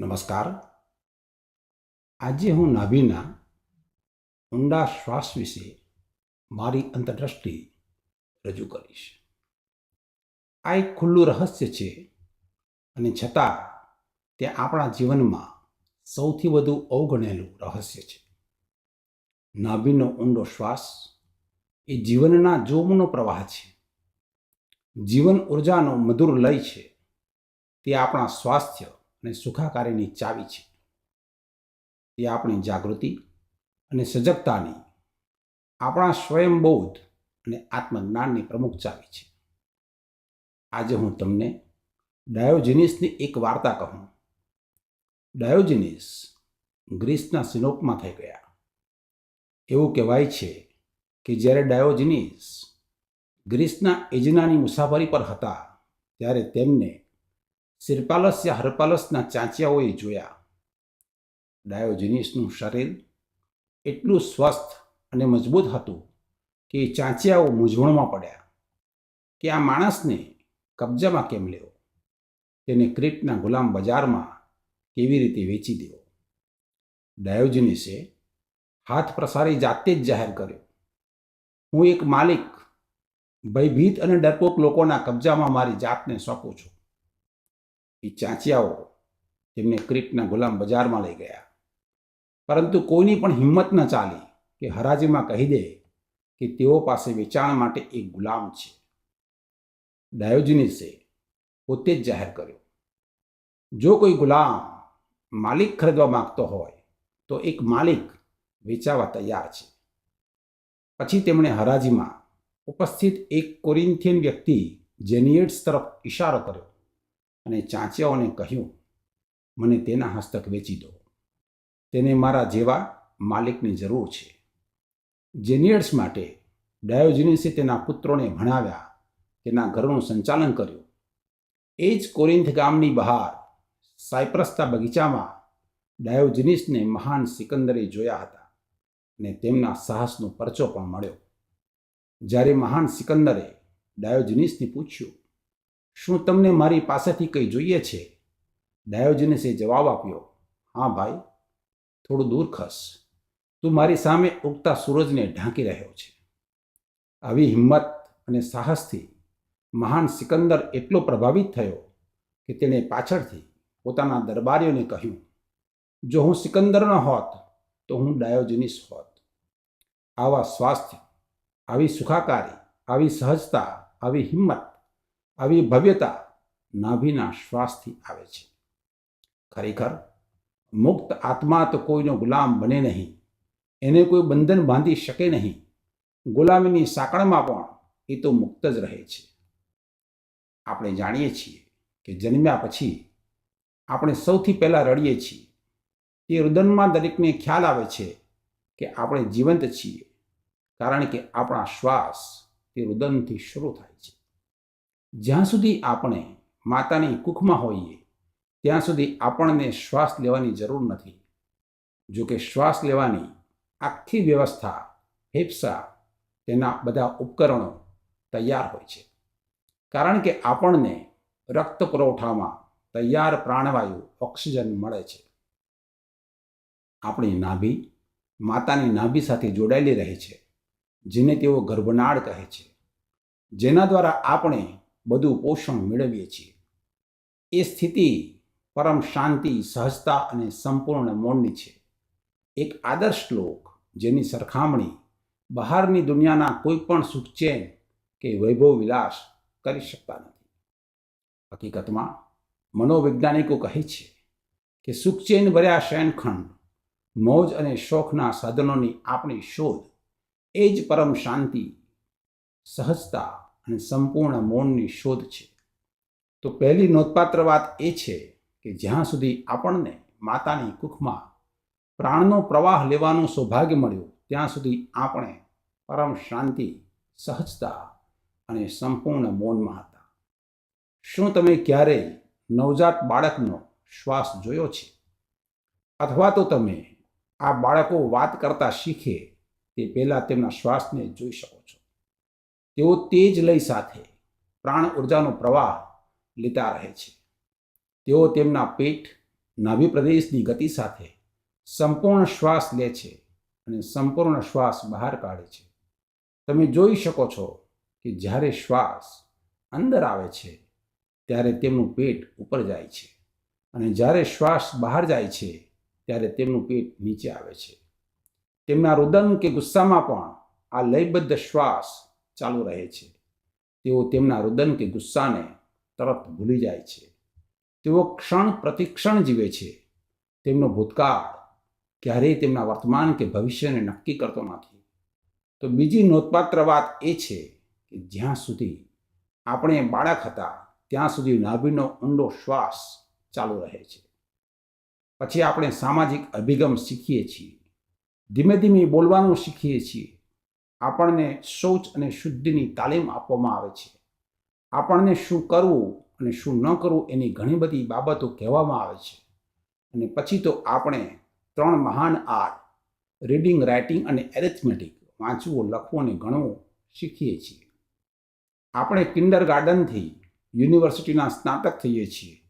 નમસ્કાર. આજે હું નાભીના ઊંડા શ્વાસ વિશે મારી અંતરદ્રષ્ટિ રજૂ કરીશ. આ એક ખુલ્લું રહસ્ય છે અને છતાં તે આપણા જીવનમાં સૌથી વધુ અવગણેલું રહસ્ય છે. નાભીનો ઊંડો શ્વાસ એ જીવનના જોમનો પ્રવાહ છે. જીવન ઉર્જાનો મધુર લય છે. તે આપણા સ્વાસ્થ્ય અને સુખાકારીની ચાવી છે. એ આપણી જાગૃતિ અને સજગતાની આપણા સ્વયંબોધ અને આત્મજ્ઞાનની પ્રમુખ ચાવી છે. આજે હું તમને ડાયોજિનિસની એક વાર્તા કહું. ડાયોજિનિસ ગ્રીસના સિનોપમાં થઈ ગયા. એવું કહેવાય છે કે જ્યારે ડાયોજિનિસ ગ્રીસના એજનાની મુસાફરી પર હતા, ત્યારે તેમને સિરપાલસ યા હરપાલસના ચાંચિયાઓએ જોયા. ડાયોજિનિસનું શરીર એટલું સ્વસ્થ અને મજબૂત હતું કે ચાંચિયાઓ મૂંઝવણમાં પડ્યા. કે આ માણસને કબજામાં કેમ લેવો તેને ક્રિટના ગુલામ બજારમાં કેવી રીતે વેચી દેવો? ડાયોજિનિસે હાથ પ્રસારી જાતે જ જાહેર કર્યો. હું એક માલિક, ભયભીત અને ડરપોક લોકોના કબજામાં મારી જાતને સોંપું છું. એ ચાંચિયાઓ તેમને ક્રિટના ગુલામ બજારમાં લઈ ગયા. પરંતુ કોઈની પણ હિંમત ન ચાલી કે હરાજીમાં કહી દે કે તેઓ પાસે વેચાણ માટે એક ગુલામ છે. ડાયોજિનિસે પોતે જ જાહેર કર્યો, જો કોઈ ગુલામ માલિક ખરીદવા માંગતો હોય, તો એક માલિક વેચાવા તૈયાર છે. પછી તેમણે હરાજીમાં ઉપસ્થિત એક કોરિન્થિયન વ્યક્તિ જેનિયટ્સ તરફ ઇશારો કર્યો. અને ચાંચિયાઓને કહ્યું, મને તેના હસ્તક વેચી દો. તેને મારા જેવા માલિકની જરૂર છે. જેનિયર્સ માટે ડાયોજિનિસે તેના પુત્રોને ભણાવ્યા, તેના ઘરનું સંચાલન કર્યું. એ જ કોરિન્થ ગામની બહાર સાયપ્રસના બગીચામાં ડાયોજિનિસને મહાન સિકંદરે જોયા હતા અને તેમના સાહસનો પરચો પણ મળ્યો. જ્યારે મહાન સિકંદરે ડાયોજિનિસને પૂછ્યું શું તમને મારી પાસેથી કંઈ જોઈએ છે? ડાયોજનીસે જવાબ આપ્યો, હા ભાઈ, થોડું દૂર ખસ. તું મારી સામે ઉગતા સૂરજને ઢાંકી રહ્યો છે. આવી હિંમત અને સાહસથી મહાન સિકંદર એટલો પ્રભાવિત થયો કે તેણે પાછળથી પોતાના દરબારીઓને કહ્યું, જો હું સિકંદર ન હોત, તો હું ડાયોજિનિસ હોત. આવા સ્વાસ્થ્ય, આવી સુખાકારી, આવી સહજતા, આવી હિંમત આવી ભવ્યતા નાભીના શ્વાસથી આવે છે. ખરેખર મુક્ત આત્મા તો કોઈનો ગુલામ બને નહીં. એને કોઈ બંધન બાંધી શકે નહીં. ગુલામીની સાંકળમાં પણ એ તો મુક્ત જ રહે છે. આપણે જાણીએ છીએ કે જન્મ્યા પછી આપણે સૌથી પહેલાં રડીએ છીએ. એ રુદનમાં દરેકને ખ્યાલ આવે છે કે આપણે જીવંત છીએ. કારણ કે આપણા શ્વાસ તે રુદનથી શરૂ થાય છે. જ્યાં સુધી આપણે માતાની કુખમાં હોઈએ, ત્યાં સુધી આપણને શ્વાસ લેવાની જરૂર નથી. જો કે શ્વાસ લેવાની આખી વ્યવસ્થા, ફેફસા, તેના બધા ઉપકરણો તૈયાર હોય છે. કારણ કે આપણને રક્ત પુરવઠામાં તૈયાર પ્રાણવાયુ ઓક્સિજન મળે છે. આપણી નાભી માતાની નાભી સાથે જોડાયેલી રહે છે, જેને તેઓ ગર્ભનાળ કહે છે. જેના દ્વારા આપણે બધું પોષણ મેળવીએ છીએ. એ સ્થિતિ પરમ શાંતિ, સહજતા અને સંપૂર્ણ મૌનની છે. એક આદર્શ શ્લોક જેની સરખામણી બહારની દુનિયાના કોઈ પણ સુખચેન કે વૈભવ વિલાસ કરી શકતા નથી. હકીકતમાં મનોવૈજ્ઞાનિકો કહે છે કે સુખચેન ભર્યા શયનખંડ, મોજ અને શોખના સાધનોની આપણી શોધ, એ જ પરમ શાંતિ, સહજતા અને સંપૂર્ણ મૌનની શોધ છે. તો પહેલી નોંધપાત્ર વાત એ છે કે જ્યાં સુધી આપણને માતાની કુખમાં પ્રાણનો પ્રવાહ લેવાનું સૌભાગ્ય મળ્યું, ત્યાં સુધી આપણે પરમ શાંતિ, સહજતા અને સંપૂર્ણ મૌનમાં હતા. શું તમે ક્યારેય નવજાત બાળકનો શ્વાસ જોયો છે? અથવા તો તમે આ બાળકો વાત કરતા શીખે તે પહેલાં તેમના શ્વાસને જોઈ શકો છો? તેઓ તે જ લય સાથે પ્રાણ ઉર્જાનો પ્રવાહ લેતા રહે છે. તેઓ તેમના પેટ, નાભી પ્રદેશની ગતિ સાથે સંપૂર્ણ શ્વાસ લે છે અને સંપૂર્ણ શ્વાસ બહાર કાઢે છે. તમે જોઈ શકો છો કે જ્યારે શ્વાસ અંદર આવે છે, ત્યારે તેમનું પેટ ઉપર જાય છે અને જ્યારે શ્વાસ બહાર જાય છે, ત્યારે તેમનું પેટ નીચે આવે છે. તેમના રુદન કે ગુસ્સામાં પણ આ લયબદ્ધ શ્વાસ ચાલુ રહે છે. તેઓ તેમના રુદન કે ગુસ્સાને તરત ભૂલી જાય છે. તેઓ ક્ષણ પ્રતિક્ષણ જીવે છે. તેમનો ભૂતકાળ ક્યારેય તેમના વર્તમાન કે ભવિષ્યને નક્કી કરતો નથી. તો બીજી નોંધપાત્ર વાત એ છે કે જ્યાં સુધી આપણે બાળક હતા, ત્યાં સુધી નાભીનો ઊંડો શ્વાસ ચાલુ રહે છે. પછી આપણે સામાજિક અભિગમ શીખીએ છીએ. ધીમે ધીમે બોલવાનું શીખીએ છીએ. આપણને શૌચ અને શુદ્ધિની તાલીમ આપવામાં આવે છે. આપણને શું કરવું અને શું ન કરવું એની ઘણી બધી બાબતો કહેવામાં આવે છે. અને પછી તો આપણે ત્રણ મહાન આર્ટ, રીડિંગ, રાઇટિંગ અને એરેથમેટિક વાંચવું, લખવું અને ગણવું શીખીએ છીએ. આપણે કિન્ડર ગાર્ડનથી યુનિવર્સિટીના સ્નાતક થઈએ છીએ.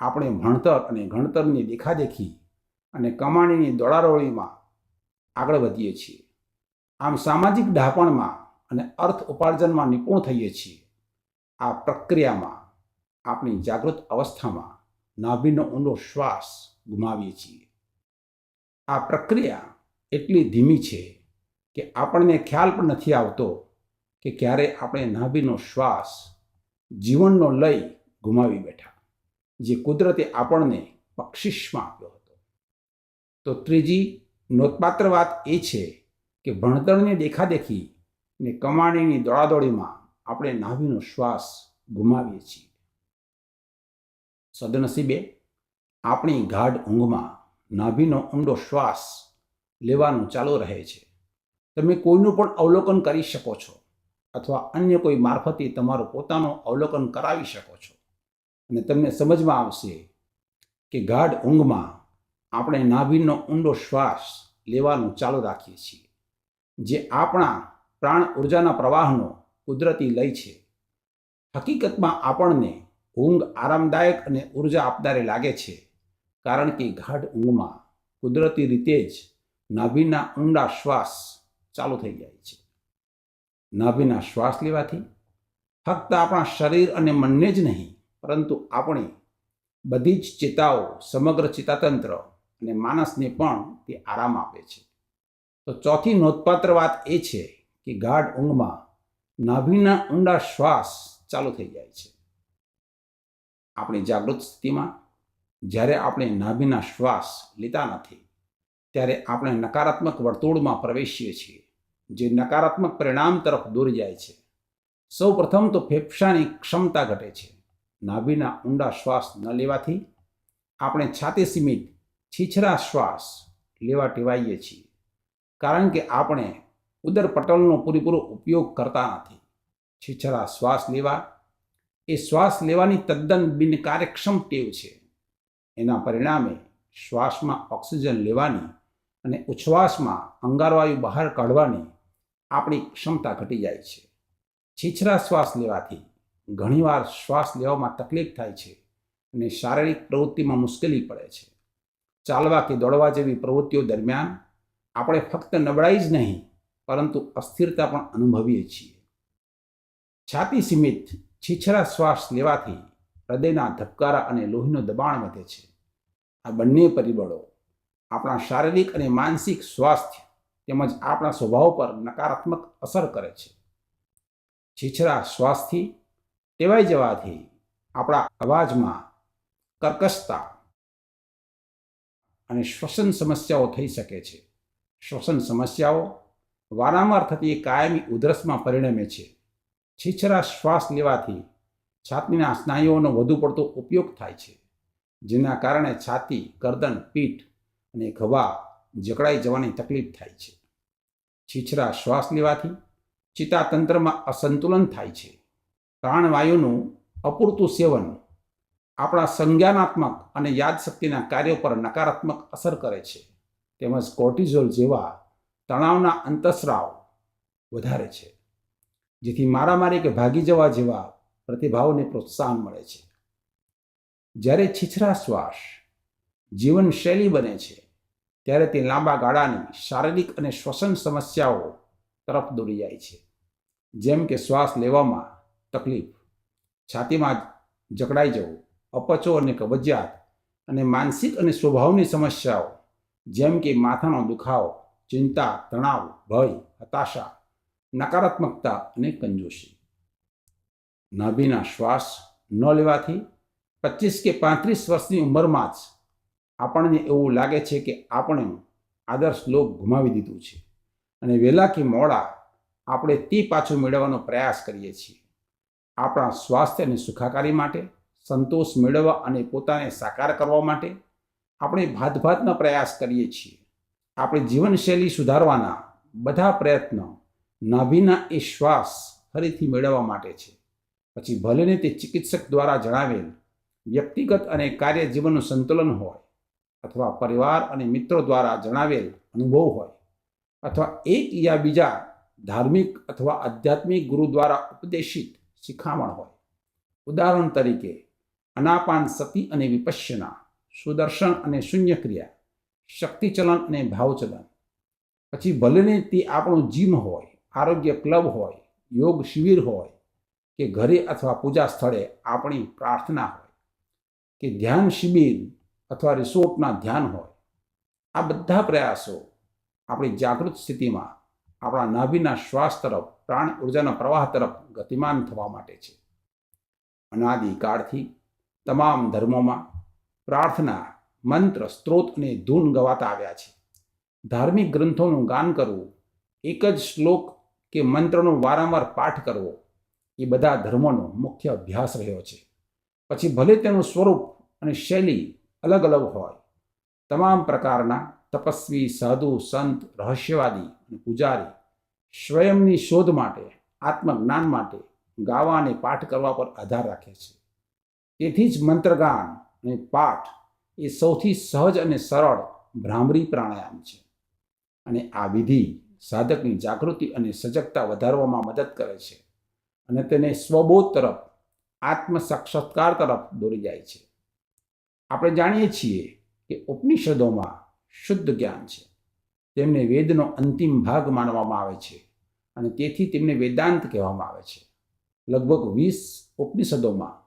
આપણે ભણતર અને ગણતરની દેખાદેખી અને કમાણીની દોડારોળીમાં આગળ વધીએ છીએ. આમ સામાજિક ડહાપણમાં અને અર્થ ઉપાર્જનમાં નિપુણ થઈએ છીએ. આ પ્રક્રિયામાં આપણી જાગૃત અવસ્થામાં નાભીનો ઊંડો શ્વાસ ગુમાવીએ છીએ. આ પ્રક્રિયા એટલી ધીમી છે કે આપણને ખ્યાલ પણ નથી આવતો કે ક્યારે આપણે નાભીનો શ્વાસ જીવનનો લય ગુમાવી બેઠા, જે કુદરતે આપણને બક્ષિસમાં આપ્યો હતો. તો ત્રીજી નોંધપાત્ર વાત એ છે કે ભણતરની દેખાદેખી ને કમાણીની દોડાદોડીમાં આપણે નાભીનો શ્વાસ ગુમાવીએ છીએ. સદનસીબે આપણી ગાઢ ઊંઘમાં નાભીનો ઊંડો શ્વાસ લેવાનું ચાલુ રહે છે. તમે કોઈનું પણ અવલોકન કરી શકો છો અથવા અન્ય કોઈ મારફતે તમારું પોતાનું અવલોકન કરાવી શકો છો. અને તમને સમજમાં આવશે કે ગાઢ ઊંઘમાં આપણે નાભીનો ઊંડો શ્વાસ લેવાનું ચાલુ રાખીએ છીએ. જે આપણા પ્રાણ ઉર્જાના પ્રવાહનો કુદરતી લય છે. હકીકતમાં આપણને ઊંઘ આરામદાયક અને ઊર્જા આપનારી લાગે છે, કારણ કે ગાઢ ઊંઘમાં કુદરતી રીતે જ નાભીના ઊંડા શ્વાસ ચાલુ થઈ જાય છે. નાભીના શ્વાસ લેવાથી ફક્ત આપણા શરીર અને મનને જ નહીં, પરંતુ આપણી બધી જ ચેતાઓ, સમગ્ર ચેતાતંત્ર અને માનસને પણ તે આરામ આપે છે. તો ચોથી નોંધપાત્ર વાત એ છે કે ગાઢ ઊંઘમાં નાભીના ઊંડા શ્વાસ ચાલુ થઈ જાય છે. આપણી જાગૃત સ્થિતિમાં જ્યારે આપણે નાભીના શ્વાસ લેતા નથી, ત્યારે આપણે નકારાત્મક વર્તુળમાં પ્રવેશીએ છીએ, જે નકારાત્મક પરિણામ તરફ દોરી જાય છે. સૌ પ્રથમ તો ફેફસાની ક્ષમતા ઘટે છે. નાભીના ઊંડા શ્વાસ ન લેવાથી આપણે છાતી સીમિત છીછરા શ્વાસ લેવા ટેવાઈએ છીએ. કારણ કે આપણે ઉદર પટલનો પૂરેપૂરો ઉપયોગ કરતા નથી. છીછરા શ્વાસ લેવા, એ શ્વાસ લેવાની તદ્દન બિનકાર્યક્ષમ ટેવ છે. એના પરિણામે શ્વાસમાં ઓક્સિજન લેવાની અને ઉચ્છ્વાસમાં અંગારવાયુ બહાર કાઢવાની આપણી ક્ષમતા ઘટી જાય છે. છીછરા શ્વાસ લેવાથી ઘણીવાર શ્વાસ લેવામાં તકલીફ થાય છે અને શારીરિક પ્રવૃત્તિમાં મુશ્કેલી પડે છે. ચાલવા કે દોડવા જેવી પ્રવૃત્તિઓ દરમિયાન આપણે ફક્ત નબળાઈ જ નહીં, પરંતુ અસ્થિરતા પણ અનુભવીએ છીએ. છાતી સીમિત છીછરા શ્વાસ લેવાથી હૃદયના ધબકારા અને લોહીનું દબાણ વધે છે. આ બંને પરિબળો આપણા શારીરિક અને માનસિક સ્વાસ્થ્ય તેમજ આપણા સ્વભાવ પર નકારાત્મક અસર કરે છે. છીછરા શ્વાસથી ટેવાઈ જવાથી આપણા અવાજમાં કર્કશતા અને શ્વસન સમસ્યાઓ થઈ શકે છે. શ્વસન સમસ્યાઓ વારંવાર થતી કાયમી ઉધરસમાં પરિણમે છે. છીછરા શ્વાસ લેવાથી છાતીના સ્નાયુઓનો વધુ પડતો ઉપયોગ થાય છે, જેના કારણે છાતી, ગરદન, પીઠ અને ખભા જકડાઈ જવાની તકલીફ થાય છે. છીછરા શ્વાસ લેવાથી ચિતાતંત્રમાં અસંતુલન થાય છે. પ્રાણવાયુનું અપૂરતું સેવન આપણા સંજ્ઞાનાત્મક અને યાદશક્તિના કાર્યો પર નકારાત્મક અસર કરે છે. તેમજ કોર્ટિઝોલ જેવા તણાવના અંતસ્રાવ વધારે છે. જેથી મારામારી કે ભાગી જવા જેવા પ્રતિભાવને પ્રોત્સાહન મળે છે. જ્યારે છીછરા શ્વાસ જીવનશૈલી બને છે, ત્યારે તે લાંબા ગાળાની શારીરિક અને શ્વસન સમસ્યાઓ તરફ દોરી જાય છે. જેમ કે શ્વાસ લેવામાં તકલીફ, છાતીમાં જકડાઈ જવું, અપચો અને કબજિયાત અને માનસિક અને સ્વભાવની સમસ્યાઓ જેમ કે માથાનો દુખાવો, ચિંતા, તણાવ, ભય, હતાશા, નકારાત્મકતા અને કંજોશી. નાભીના શ્વાસ ન લેવાથી પચીસ કે પાંત્રીસ વર્ષની ઉંમરમાં જ આપણને એવું લાગે છે કે આપણે આદર્શ લોક ગુમાવી દીધું છે. અને વહેલા કે મોડા આપણે તે પાછું મેળવવાનો પ્રયાસ કરીએ છીએ. આપણા સ્વાસ્થ્ય અને સુખાકારી માટે, સંતોષ મેળવવા અને પોતાને સાકાર કરવા માટે આપણે ભાતભાતના પ્રયાસ કરીએ છીએ. આપણી જીવનશૈલી સુધારવાના બધા પ્રયત્નો નાભીના એ શ્વાસ ફરીથી મેળવવા માટે છે. પછી ભલેને તે ચિકિત્સક દ્વારા જણાવેલ વ્યક્તિગત અને કાર્ય જીવનનું સંતુલન હોય, અથવા પરિવાર અને મિત્રો દ્વારા જણાવેલ અનુભવ હોય, અથવા એક યા બીજા ધાર્મિક અથવા આધ્યાત્મિક ગુરુ દ્વારા ઉપદેશિત શિખામણ હોય. ઉદાહરણ તરીકે, અનાપાન સતી અને વિપશ્યના સુદર્શન અને શૂન્ય ક્રિયા શક્તિચલન અને ભાવચલન. પછી ભલેને તે આપણું જીમ હોય, આરોગ્ય ક્લબ હોય, યોગ શિબિર હોય, કે ઘરે અથવા પૂજા સ્થળે આપણી પ્રાર્થના હોય, કે ધ્યાન શિબિર અથવા રિસોર્ટના ધ્યાન હોય, આ બધા પ્રયાસો આપણી જાગૃત સ્થિતિમાં આપણા નાભીના શ્વાસ તરફ, પ્રાણ ઉર્જાના પ્રવાહ તરફ ગતિમાન થવા માટે છે. અનાદિકાળથી તમામ ધર્મોમાં પ્રાર્થના, મંત્ર, સ્ત્રોત અને ધૂન ગવાતા આવ્યા છે. ધાર્મિક ગ્રંથોનું ગાન કરવું, એક જ શ્લોક કે મંત્રનો વારંવાર પાઠ કરવો, એ બધા ધર્મોનો મુખ્ય અભ્યાસ રહ્યો છે. પછી ભલે તેનું સ્વરૂપ અને શૈલી અલગ અલગ હોય, તમામ પ્રકારના તપસ્વી, સાધુ, સંત, રહસ્યવાદી અને પૂજારી સ્વયંની શોધ માટે, આત્મજ્ઞાન માટે ગાવા અને પાઠ કરવા પર આધાર રાખે છે. તેથી જ મંત્રગાન અને પાઠ એ સૌથી સહજ અને સરળ ભ્રામરી પ્રાણાયામ છે. અને આ વિધિ સાધકની જાગૃતિ અને સજગતા વધારવામાં મદદ કરે છે અને તેને સ્વબોધ તરફ, આત્મ સાક્ષાત્કાર તરફ દોરી જાય છે. આપણે જાણીએ છીએ કે ઉપનિષદોમાં શુદ્ધ જ્ઞાન છે. તેમને વેદનો અંતિમ ભાગ માનવામાં આવે છે અને તેથી તેમને વેદાંત કહેવામાં આવે છે. લગભગ વીસ ઉપનિષદોમાં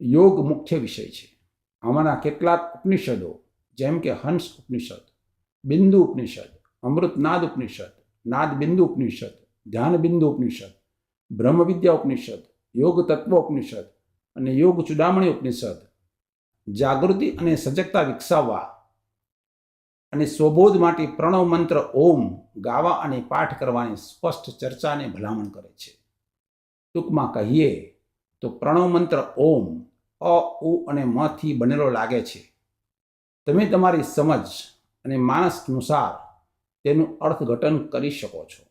યોગ મુખ્ય વિષય છે. આમાંના કેટલાક ઉપનિષદો, જેમ કે હંસ ઉપનિષદ, બિંદુ ઉપનિષદ, અમૃતનાદ ઉપનિષદ નાદ બિંદુ ઉપનિષદ ધ્યાન બિંદુ ઉપનિષદ બ્રહ્મ વિદ્યા ઉપનિષદ યોગ તત્વ ઉપનિષદ અને યોગ ચુડામણી ઉપનિષદ. જાગૃતિ અને સજગતા વિકસાવવા અને સ્વબોધ માટે પ્રણવ મંત્ર ઓમ ગાવા અને પાઠ કરવાની સ્પષ્ટ ચર્ચાને ભલામણ કરે છે. ટૂંકમાં કહીએ તો પ્રણવ મંત્ર ઓમ અ, ઉ અને મથી બનેલો લાગે છે. તમે તમારી સમજ અને માણસ અનુસાર તેનું અર્થઘટન કરી શકો છો.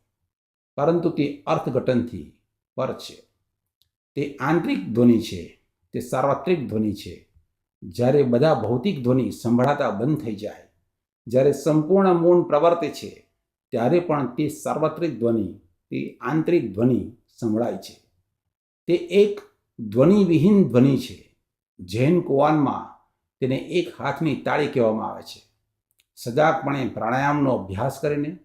પરંતુ તે અર્થઘટનથી પર છે. તે આંતરિક ધ્વનિ છે, તે સાર્વત્રિક ધ્વનિ છે. જ્યારે બધા ભૌતિક ધ્વનિ સંભળાતા બંધ થઈ જાય, જ્યારે સંપૂર્ણ મૌન પ્રવર્તે છે, ત્યારે પણ તે સાર્વત્રિક ધ્વનિ, તે આંતરિક ધ્વનિ સંભળાય છે. તે એક ધ્વનિવિહીન ધ્વનિ છે. જૈન કુવાનમાં તેને એક હાથની તાળી કહેવામાં આવે છે. સજાગપણે પ્રાણાયામનો અભ્યાસ કરીને,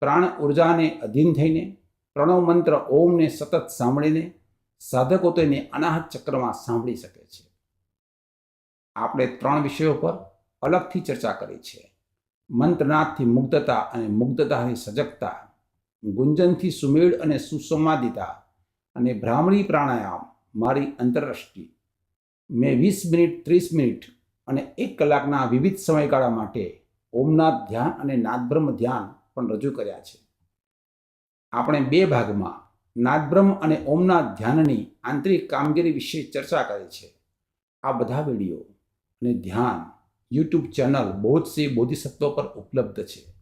પ્રાણ ઉર્જાને અધીન થઈને, પ્રણવ મંત્ર ઓમને સતત સાંભળીને, સાધકો તેને અનાહત ચક્રમાં સાંભળી શકે છે. આપણે ત્રણ વિષયો પર અલગથી ચર્ચા કરી છે. મંત્રનાથથી મુગ્ધતા અને મુગ્ધતાથી સજગતા, ગુંજનથી સુમેળ અને સુસંવાદિતા અને ભ્રામરી પ્રાણાયામ, મારી અંતરદ્રષ્ટિ મેં વીસ મિનિટ, ત્રીસ મિનિટ અને એક કલાકના વિવિધ સમયગાળા માટે ઓમનાથ ધ્યાન અને નાદબ્રહ્મ ધ્યાન પણ રજૂ કર્યા છે. આપણે બે ભાગમાં નાદબ્રહ્મ અને ઓમનાથ ધ્યાનની આંતરિક કામગીરી વિશે ચર્ચા કરી છે. આ બધા વીડિયો અને ધ્યાન યુટ્યુબ ચેનલ બોધશ્રી બોધિસત્વ પર ઉપલબ્ધ છે.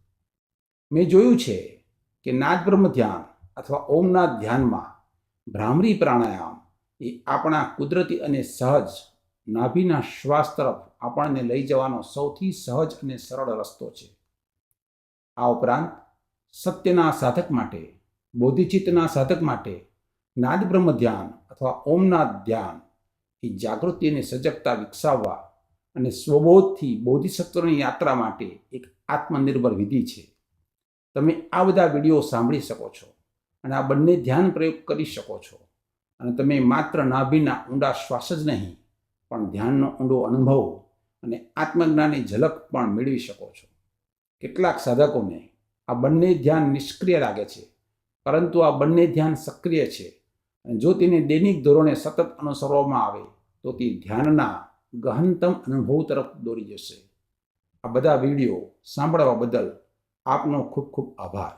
મેં જોયું છે કે નાદબ્રહ્મ ધ્યાન અથવા ઓમનાથ ધ્યાનમાં ભ્રામરી પ્રાણાયામ એ આપણા કુદરતી અને સહજ, નાભીના શ્વાસ તરફ આપણને લઈ જવાનો સૌથી સહજ અને સરળ રસ્તો છે. આ ઉપરાંત, સત્યના સાધક માટે, બોધિચિત્તના સાધક માટે, નાદબ્રહ્મ ધ્યાન અથવા ઓમનાથ ધ્યાન, એ જાગૃતિ અને સજગતા વિકસાવવા અને સ્વબોધથી બોધિસત્વની યાત્રા માટે એક આત્મનિર્ભર વિધિ છે. તમે આ બધા વીડિયો સાંભળી શકો છો અને આ બંને ધ્યાન પ્રયોગ કરી શકો છો. અને તમે માત્ર નાભીના ઊંડા શ્વાસ જ નહીં, પણ ધ્યાનનો ઊંડો અનુભવ અને આત્મજ્ઞાનની ઝલક પણ મેળવી શકો છો. કેટલાક સાધકોને આ બંને ધ્યાન નિષ્ક્રિય લાગે છે, પરંતુ આ બંને ધ્યાન સક્રિય છે. અને જો તેને દૈનિક ધોરણે સતત અનુસરવામાં આવે, તો તે ધ્યાનના ગહનતમ અનુભવ તરફ દોરી જશે. આ બધા વીડિયો સાંભળવા બદલ આપનો ખૂબ ખૂબ આભાર.